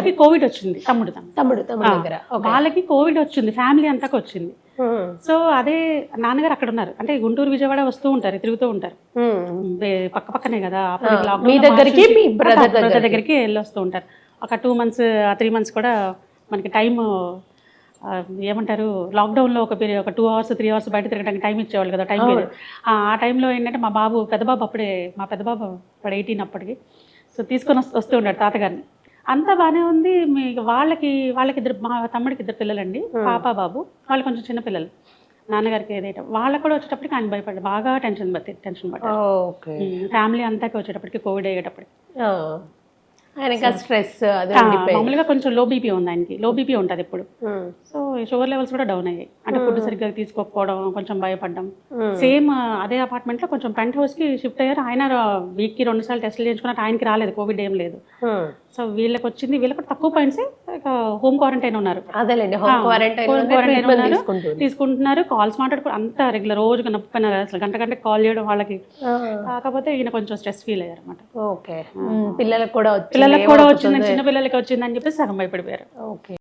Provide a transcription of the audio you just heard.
వాళ్ళకి కోవిడ్ వచ్చింది. తమ్ముడు తమ్ముడు. దగ్గర. వాళ్ళకి కోవిడ్ వచ్చింది. ఫ్యామిలీ అంతాకి వచ్చింది సో అదే నాన్నగారు అక్కడ ఉన్నారు. అంటే గుంటూరు విజయవాడ వస్తూ ఉంటారు తిరుగుతూ ఉంటారు. పక్క పక్కనే కదా. మీ దగ్గరికి, మీ దగ్గరికి. వెళ్ళి వస్తూ ఉంటారు. ఒక టూ మంత్స్ త్రీ మంత్స్ కూడా మనకి టైం ఏమంటారు లాక్డౌన్లో ఒక పీరియడ్ ఒక టూ అవర్స్ త్రీ అవర్స్ బయట తిరగడానికి టైం ఇచ్చేవాళ్ళు కదా టైం ఆ టైంలో ఏంటంటే మా బాబు పెద్ద బాబు అప్పుడే మా పెద్ద బాబు ఇప్పుడు ఎయిటీన్ అప్పటికి. సో తీసుకొని వస్తూ ఉన్నాడు తాతగారిని. అంతా బాగానే ఉంది. మీ వాళ్ళకి వాళ్ళకి ఇద్దరు మా తమ్ముడికి ఇద్దరు పిల్లలండి. పాప బాబు. వాళ్ళు కొంచెం చిన్న పిల్లలు. నాన్నగారికి ఏదైతే వాళ్ళకు కూడా వచ్చేటప్పటికి ఆయన భయపడ్డారు బాగా టెన్షన్ పట్టి టెన్షన్ పడ్డారు ఫ్యామిలీ అంతాకి వచ్చేటప్పటికి కోవిడ్ అయ్యేటప్పటికి. స్ట్రెస్ మామూలుగా కొంచెం లో బీపీ ఉంది ఆయనకి. లో బీపీ ఉంటుంది ఎప్పుడు ఉమ్, సో షుగర్ లెవెల్స్ కూడా డౌన్ అయ్యాయి. అంటే ఫుడ్ సరిగ్గా తీసుకోకపోవడం కొంచెం భయపడడం. Hmm. సేమ్ అదే అపార్ట్మెంట్లో కొంచెం పెంట్ హౌస్కి షిఫ్ట్ అయ్యారు. ఆయన వీక్కి రెండు సార్లు టెస్ట్లు చేయించుకున్నట్టు ఆయనకి రాలేదు. కోవిడ్ ఏం లేదు. సో వీళ్ళకి వచ్చింది. వీళ్ళకి తక్కువ పాయింట్స్ హోమ్ క్వారంటైన్ ఉన్నారు. అదేలేండి హోమ్ క్వారంటైన్ ఉన్నారు. తీసుకుంటున్నారు. కాల్స్ మాట్లాడుకో అంత రెగ్యులర్ రోజుగా నొప్పిన అసలు గంట గంట కాల్ చేయడం వాళ్ళకి. కాకపోతే ఈయన కొంచెం స్ట్రెస్ ఫీల్ అయ్యారు అనమాట ఓకే. పిల్లలకు కూడా పిల్లలకు కూడా వచ్చింది చిన్న పిల్లలకి వచ్చిందని చెప్పి సగం భయపడిపోయారు. ఓకే.